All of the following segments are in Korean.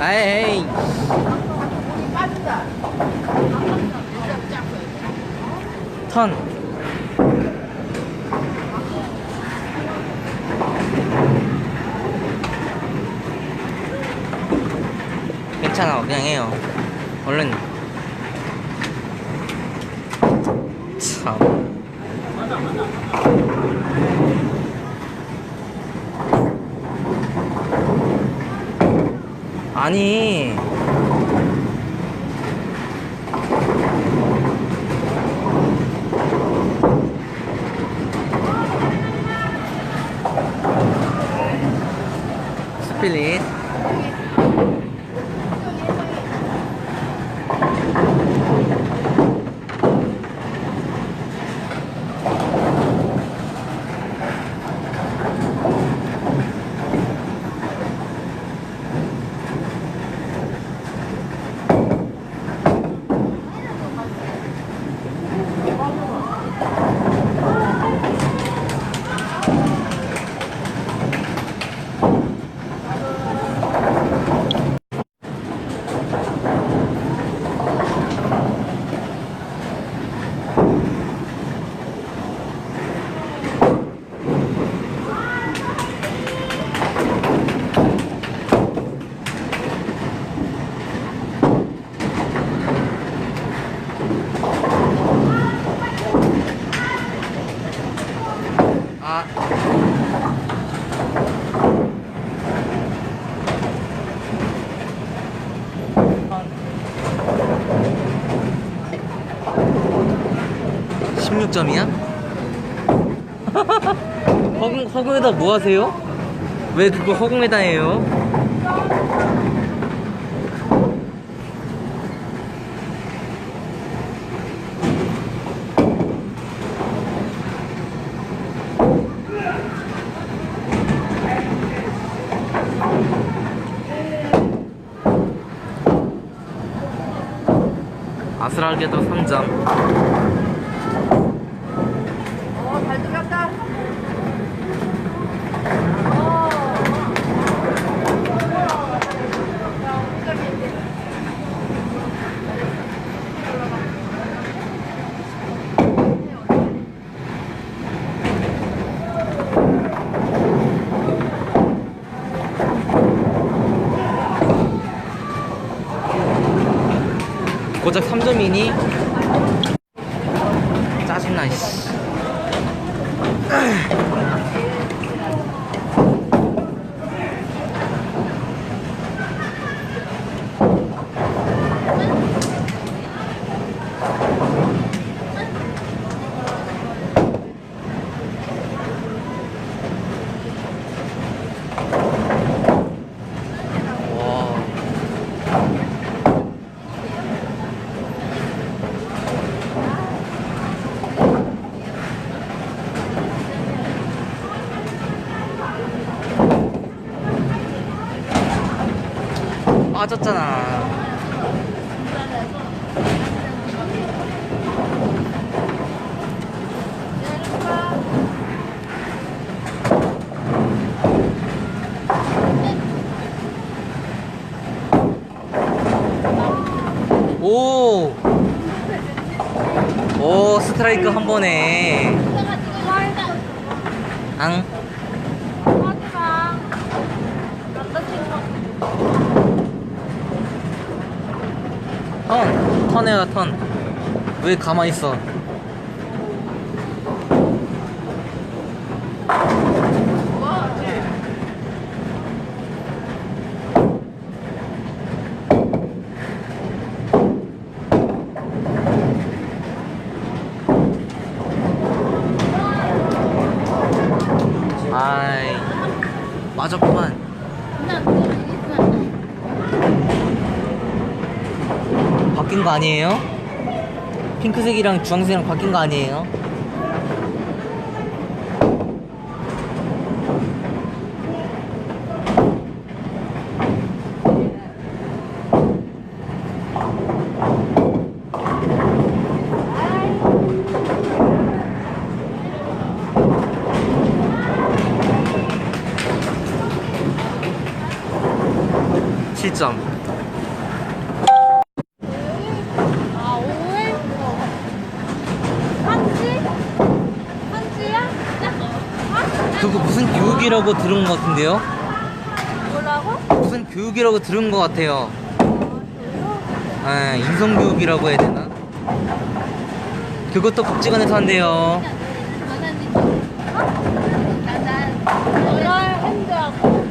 에이. 턴. 괜찮아, 그냥 해요. 얼른. 참. 아니. 스필릿. 16점이야? 허공, 허공에다 뭐 하세요? 왜 그거 허공에다 해요? 아슬하게도 3점 어. 고작 3점이니? 짜증나, 이씨. 와. 빠졌잖아. 오! 오, 스트라이크 한 번에. 턴! 턴해요, 턴. 왜 가만히 있어? 아이, 맞았구만. 바뀐 거 아니에요? 핑크색이랑 주황색이랑 바뀐 거 아니에요? 시점 교육이라고 들은 것 같은데요? 뭐라고? 무슨 교육이라고 들은 것 같아요. 에, 인성교육이라고 해야 되나? 그것도 복지관에서 한대요. 너랑 핸드하고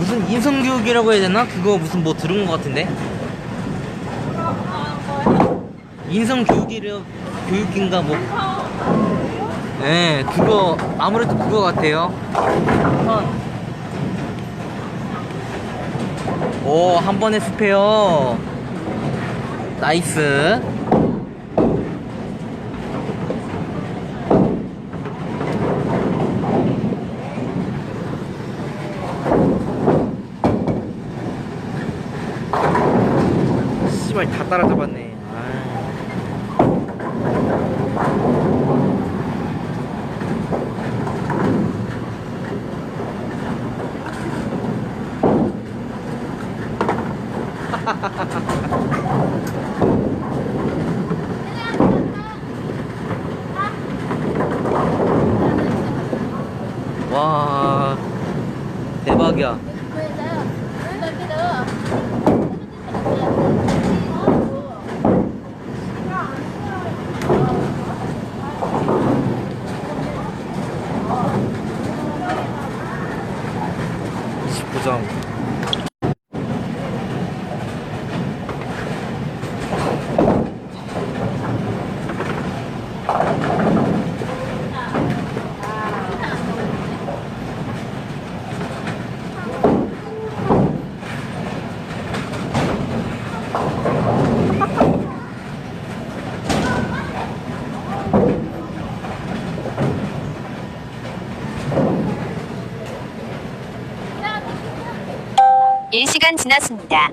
무슨 인성교육이라고 해야 되나? 그거 무슨 뭐 들은 것 같은데? 인성교육이라 교육인가 뭐. 네, 그거 아무래도 그거 같아요. 오, 한 번에 스페어. 나이스. 씨발 다 따라잡았네. 아. 와 대박이야. 십구 점 일시간 지났습니다.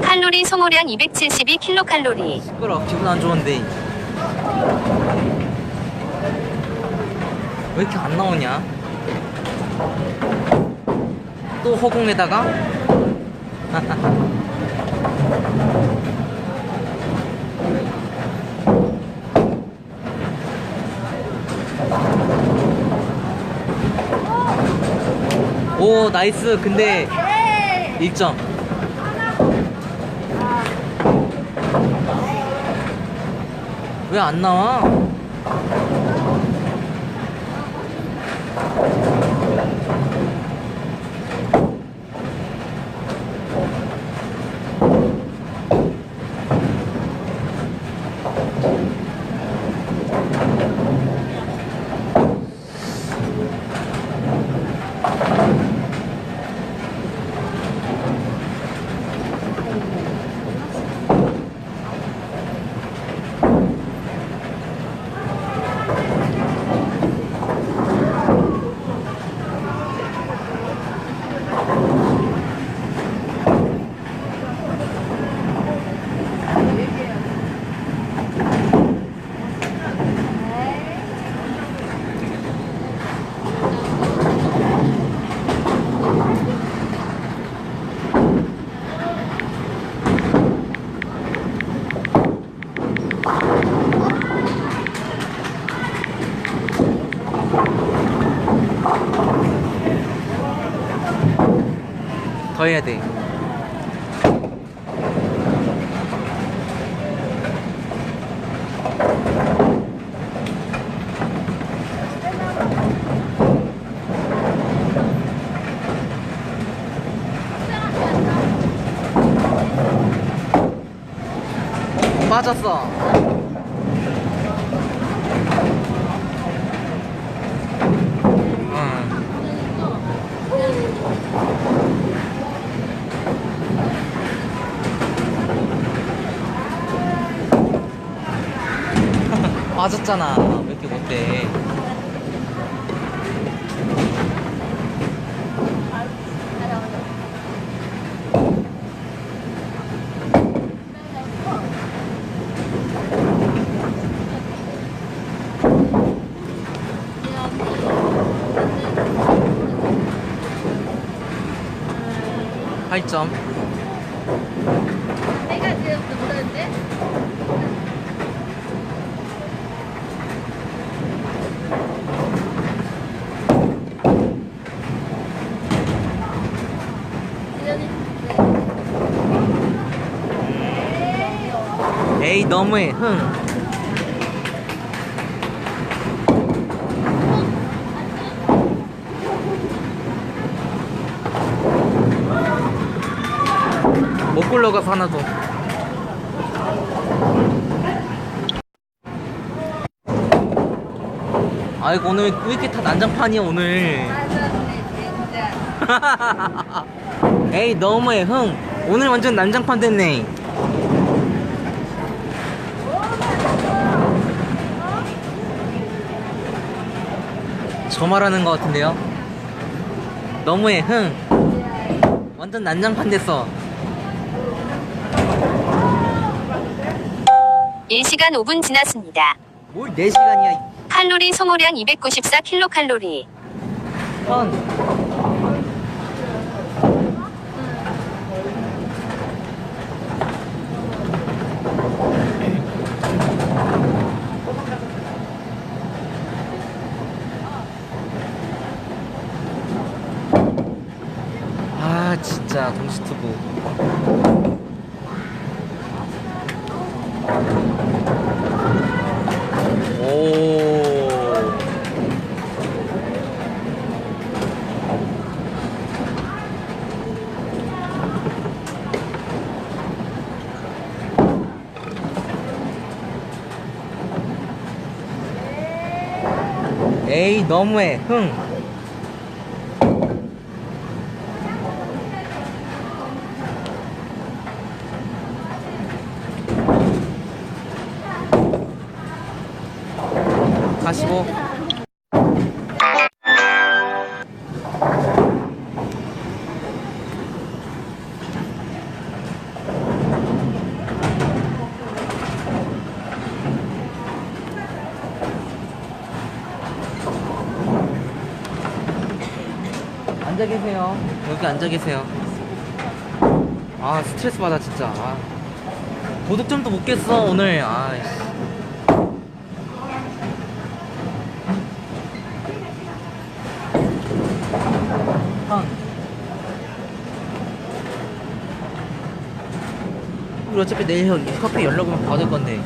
칼로리 소모량 272kcal. 시끄러 기분 안 좋은데 왜 이렇게 안 나오냐? 또 허공에다가 오 나이스 근데 1점 왜 안 나와? 해야 돼. 빠졌어. 맞았잖아. 왜 이렇게 못해? 점. 내가 지금 못하는데? 너무해 흥. 못 굴러가서 하나도. 아이고 오늘 왜 이렇게 다 난장판이야 오늘. 에이 너무해 흥. 오늘 완전 난장판 됐네. 저 말하는 것 같은데요? 너무해 흥 완전 난장판 됐어 1시간 5분 지났습니다. 뭘 4시간이야 칼로리 소모량 294킬로칼로리. 선 아 진짜 동시투부 오. 에이 너무해. 흥 가시고. 앉아 계세요. 여기 앉아 계세요. 아 스트레스 받아 진짜. 아. 도둑점도 못 깼어 오늘. 아 우리 어차피 내일 형 커피 연락 오면 받을 건데.